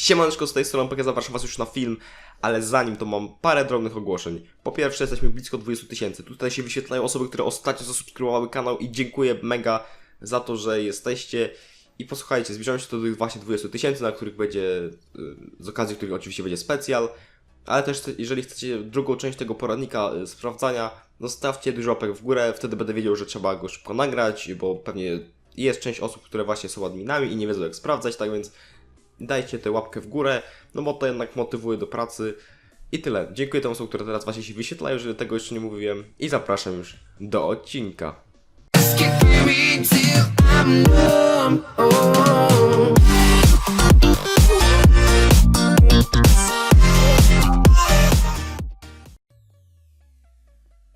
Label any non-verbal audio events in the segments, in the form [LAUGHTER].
Siemaneczko, z tej strony PK, zapraszam Was już na film, ale zanim to mam parę drobnych ogłoszeń. Po pierwsze, jesteśmy blisko 20 tysięcy. Tutaj się wyświetlają osoby, które ostatnio zasubskrybowały kanał i dziękuję mega za to, że jesteście. I posłuchajcie, zbliżamy się do tych właśnie 20 tysięcy, na których będzie, y, z okazji których oczywiście będzie specjal. Ale też, jeżeli chcecie drugą część tego poradnika y, sprawdzania, zostawcie dużo łapek w górę, wtedy będę wiedział, że trzeba go szybko nagrać, bo pewnie jest część osób, które właśnie są adminami i nie wiedzą jak sprawdzać, tak więc dajcie tę łapkę w górę, no bo to jednak motywuje do pracy. I tyle. Dziękuję tym osobom, które teraz właśnie się wyświetlają, że tego jeszcze nie mówiłem. I zapraszam już do odcinka.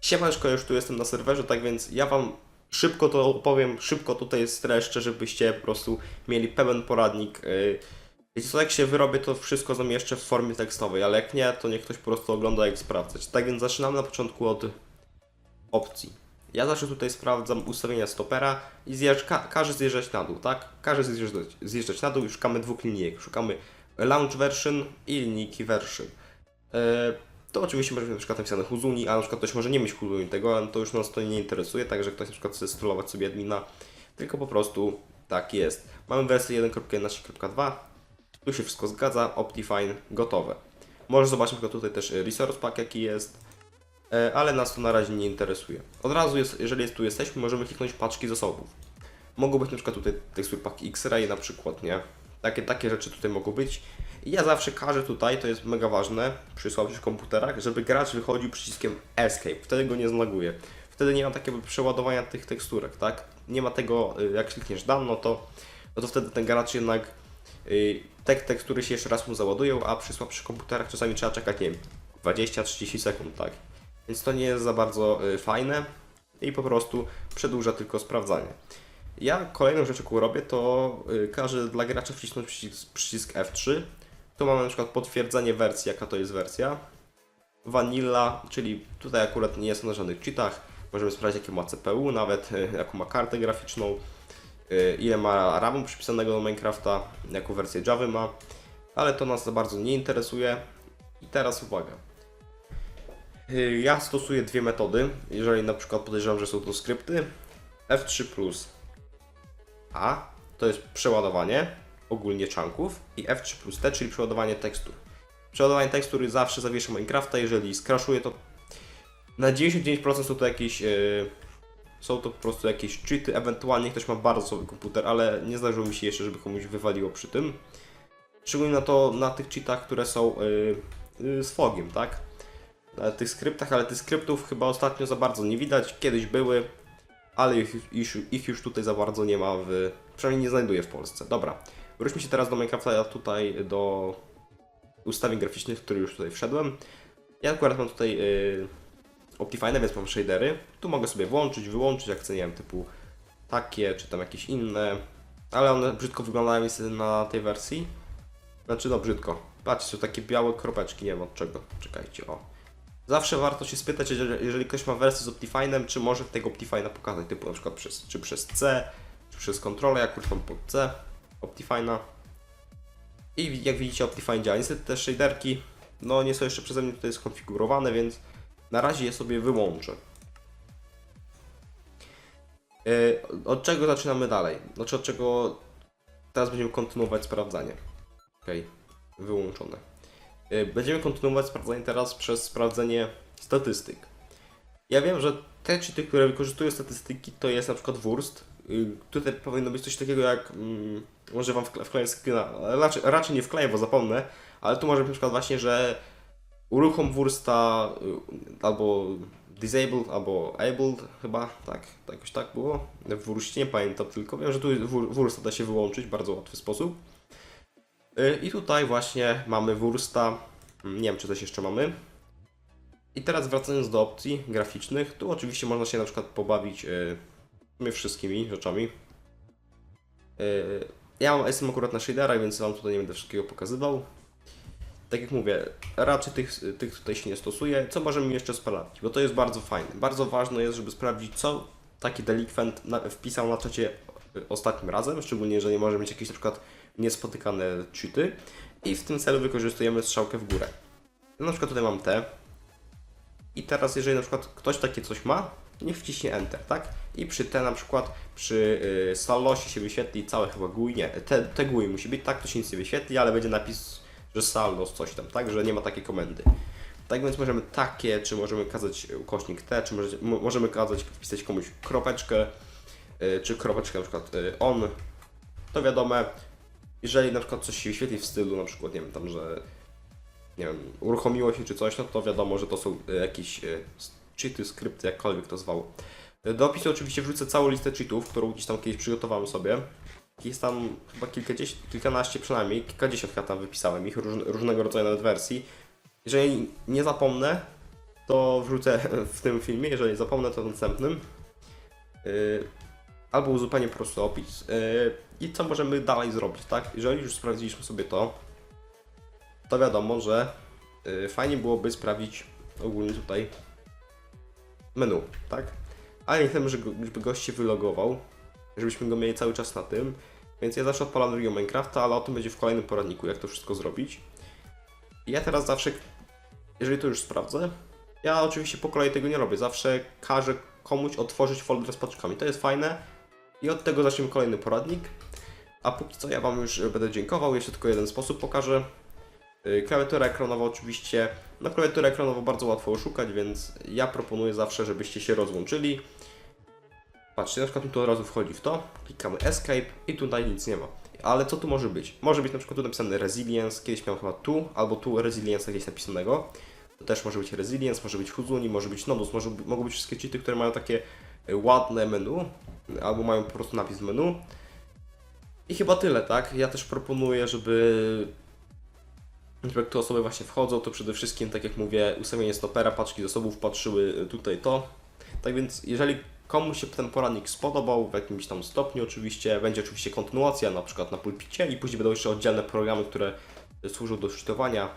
Siemaneczko, już tu jestem na serwerze, tak więc ja Wam szybko to opowiem, szybko tutaj streszczę, żebyście po prostu mieli pełen poradnik. Yy, Wiecie co, jak się wyrobię, to wszystko zamieszczę w formie tekstowej, ale jak nie, to niech ktoś po prostu ogląda jak sprawdzać. Tak więc zaczynamy na początku od opcji. Ja zawsze tutaj sprawdzam ustawienia stopera i zjeżdż, ka każe zjeżdżać na dół, tak? Każe zjeżdżać, zjeżdżać na dół i szukamy dwóch linijek. Szukamy launch version i linijki version. Yy, to oczywiście może być na przykład napisane Huzuni, a na przykład ktoś może nie mieć Huzuni tego, ale to już nas to nie interesuje, także ktoś na przykład chce strollować sobie admina, tylko po prostu tak jest. Mamy wersję 1.11.2, tu się wszystko zgadza, Optifine gotowe. Może zobaczmy tylko tutaj też resource pack jaki jest, e, ale nas to na razie nie interesuje. Od razu, jest, jeżeli jest, tu jesteśmy, możemy kliknąć paczki zasobów. Mogą być na przykład tutaj tekstur pack X-Ray na przykład, nie? Takie, takie rzeczy tutaj mogą być. I ja zawsze każę tutaj, to jest mega ważne przy słabszych komputerach, żeby gracz wychodził przyciskiem Escape. Wtedy go nie zlaguje. Wtedy nie ma takiego przeładowania tych teksturek, tak? Nie ma tego, y, jak klikniesz done, no to, no to wtedy ten gracz jednak te tekstury się jeszcze raz mu załadują, a przy słabszych komputerach czasami trzeba czekać, nie wiem, 20-30 sekund, tak? Więc to nie jest za bardzo y, fajne i po prostu przedłuża tylko sprawdzanie. Ja kolejną rzecz, jaką robię, to y, każę dla gracza wcisnąć przycisk, przycisk F3. Tu mamy na przykład potwierdzenie wersji, jaka to jest wersja. Vanilla, czyli tutaj akurat nie jest na żadnych cheatach. Możemy sprawdzić, jakie ma CPU, nawet y, jaką ma kartę graficzną, ile ma RAMu przypisanego do Minecrafta, jaką wersję Java ma. Ale to nas za bardzo nie interesuje. I teraz uwaga. Y, Ja stosuję dwie metody, jeżeli na przykład podejrzewam, że są to skrypty. F3 plus A to jest przeładowanie ogólnie chunków i F3 plus T, czyli przeładowanie tekstur. Przeładowanie tekstury zawsze zawiesza Minecrafta, jeżeli skraszuje to na 99% są to jakieś yy, są to po prostu jakieś cheaty, ewentualnie ktoś ma bardzo słaby komputer, ale nie zdarzyło mi się jeszcze, żeby komuś wywaliło przy tym. Szczególnie na to, na tych cheatach, które są yy, yy, z fogiem, tak? Na tych skryptach, ale tych skryptów chyba ostatnio za bardzo nie widać, kiedyś były, ale ich, ich, ich już tutaj za bardzo nie ma w... przynajmniej nie znajduję w Polsce. Dobra, wróćmy się teraz do Minecrafta, tutaj do ustawień graficznych, w które już tutaj wszedłem. Ja akurat mam tutaj yy, Optifine, więc mam shadery. Tu mogę sobie włączyć, wyłączyć, jak chcę, nie wiem, typu takie, czy tam jakieś inne. Ale one brzydko wyglądają niestety na tej wersji. Znaczy, no brzydko. Patrzcie, są takie białe kropeczki, nie wiem od czego. Czekajcie, o. Zawsze warto się spytać, jeżeli ktoś ma wersję z Optifine'em, czy może tego Optifine'a pokazać, typu na przykład przez, czy przez C, czy przez kontrolę, już mam pod C Optifine'a. I jak widzicie Optifine działa. Niestety te shaderki, no nie są jeszcze przeze mnie tutaj skonfigurowane, więc na razie je sobie wyłączę. Yy, od czego zaczynamy dalej? Znaczy od czego teraz będziemy kontynuować sprawdzanie. Ok, wyłączone. Yy, Będziemy kontynuować sprawdzanie teraz przez sprawdzenie statystyk. Ja wiem, że te cheaty, które wykorzystują statystyki, to jest na przykład wurst. Yy, Tutaj powinno być coś takiego jak. Mm, może wam wkle- wkleję screena, raczej, raczej nie wkleję, bo zapomnę. Ale tu może być na przykład właśnie, że uruchom wursta y, albo disabled, albo abled chyba, tak, jakoś tak było. W wurście nie pamiętam tylko, wiem, że tu wur- wursta da się wyłączyć w bardzo łatwy sposób. Y, I tutaj właśnie mamy wursta, Mm, nie wiem czy coś jeszcze mamy. I teraz wracając do opcji graficznych, tu oczywiście można się na przykład pobawić y, sumie wszystkimi rzeczami. Ja mam SM akurat na shaderach, więc Wam tutaj nie będę wszystkiego pokazywał tak jak mówię, raczej tych, tych tutaj się nie stosuje. Co możemy jeszcze sprawdzić? Bo to jest bardzo fajne. Bardzo ważne jest, żeby sprawdzić, co taki delikwent wpisał na czacie ostatnim razem, szczególnie jeżeli może mieć jakieś na przykład niespotykane cheaty. i w tym celu wykorzystujemy strzałkę w górę. Na przykład tutaj mam T i teraz jeżeli na przykład ktoś takie coś ma, niech wciśnie Enter, tak? I przy T na przykład, przy y, sallosie się wyświetli całe chyba GUI, nie, te, te GUI musi być, tak to się nic nie wyświetli, ale będzie napis, że saldos coś tam, tak? Że nie ma takiej komendy. Tak więc możemy takie, czy możemy kazać ukośnik T, czy może, mo- możemy kazać wpisać komuś kropeczkę, y, czy kropeczkę na przykład y, on, to wiadomo, jeżeli na przykład coś się wyświetli w stylu, na przykład, nie wiem, tam, że nie wiem, uruchomiło się czy coś, no to wiadomo, że to są y, jakieś cheaty, skrypty, jakkolwiek to zwał. Do opisu oczywiście wrzucę całą listę cheatów, którą gdzieś tam kiedyś przygotowałem sobie. Jest tam chyba kilkadziesiąt, kilkanaście przynajmniej, kilkadziesiąt chyba tam wypisałem ich, róż, różnego rodzaju nawet wersji. Jeżeli nie zapomnę, to wrzucę [LAUGHS] w tym filmie, jeżeli zapomnę, to w następnym. Yy, albo uzupełnię po prostu opis. Yy, I co możemy dalej zrobić, tak? Jeżeli już sprawdziliśmy sobie to, to wiadomo, że yy, fajnie byłoby sprawdzić ogólnie tutaj menu, tak? Ale nie chcemy, żeby gość się wylogował, żebyśmy go mieli cały czas na tym. Więc ja zawsze odpalam drugiego Minecrafta, ale o tym będzie w kolejnym poradniku, jak to wszystko zrobić. Ja teraz zawsze, jeżeli to już sprawdzę, ja oczywiście po kolei tego nie robię. Zawsze każę komuś otworzyć folder z paczkami. To jest fajne. I od tego zaczniemy kolejny poradnik. A póki co ja Wam już będę dziękował. Jeszcze tylko jeden sposób pokażę. Yy, Klawiatura ekranowa oczywiście. No klawiaturę ekranową bardzo łatwo oszukać, więc ja proponuję zawsze, żebyście się rozłączyli. Patrzcie, na przykład tu od razu wchodzi w to, klikamy Escape i tutaj nic nie ma. Ale co tu może być? Może być na przykład tu napisane Resilience, kiedyś miałem chyba tu, albo tu Resilience gdzieś napisanego. To też może być Resilience, może być Huzuni, może być Nodus, może, mogą być wszystkie cheaty, które mają takie y, ładne menu, albo mają po prostu napis menu. I chyba tyle, tak? Ja też proponuję, żeby jak tu osoby właśnie wchodzą, to przede wszystkim, tak jak mówię, ustawienie stopera, paczki zasobów patrzyły tutaj to. Tak więc, jeżeli komuś się ten poradnik spodobał, w jakimś tam stopniu oczywiście, będzie oczywiście kontynuacja, na przykład na pulpicie i później będą jeszcze oddzielne programy, które służą do szczytowania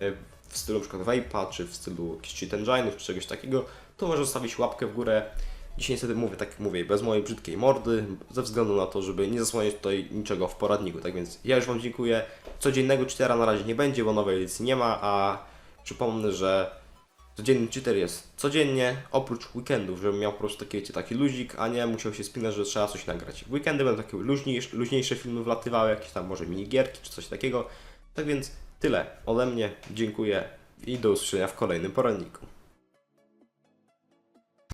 e, w stylu przykład Vape'a, czy w stylu cheat engine'ów, czy czegoś takiego, to może zostawić łapkę w górę. Dzisiaj niestety mówię, tak mówię, bez mojej brzydkiej mordy, ze względu na to, żeby nie zasłaniać tutaj niczego w poradniku. Tak więc ja już Wam dziękuję. Codziennego cheatera na razie nie będzie, bo nowej edycji nie ma, a przypomnę, że codzienny cheater jest codziennie, oprócz weekendów, żebym miał po prostu taki, wiecie, taki luzik, a nie musiał się spinać, że trzeba coś nagrać. W weekendy będą takie luźniejsze, luźniejsze filmy wlatywały, jakieś tam może minigierki czy coś takiego. Tak więc tyle ode mnie, dziękuję i do usłyszenia w kolejnym poradniku.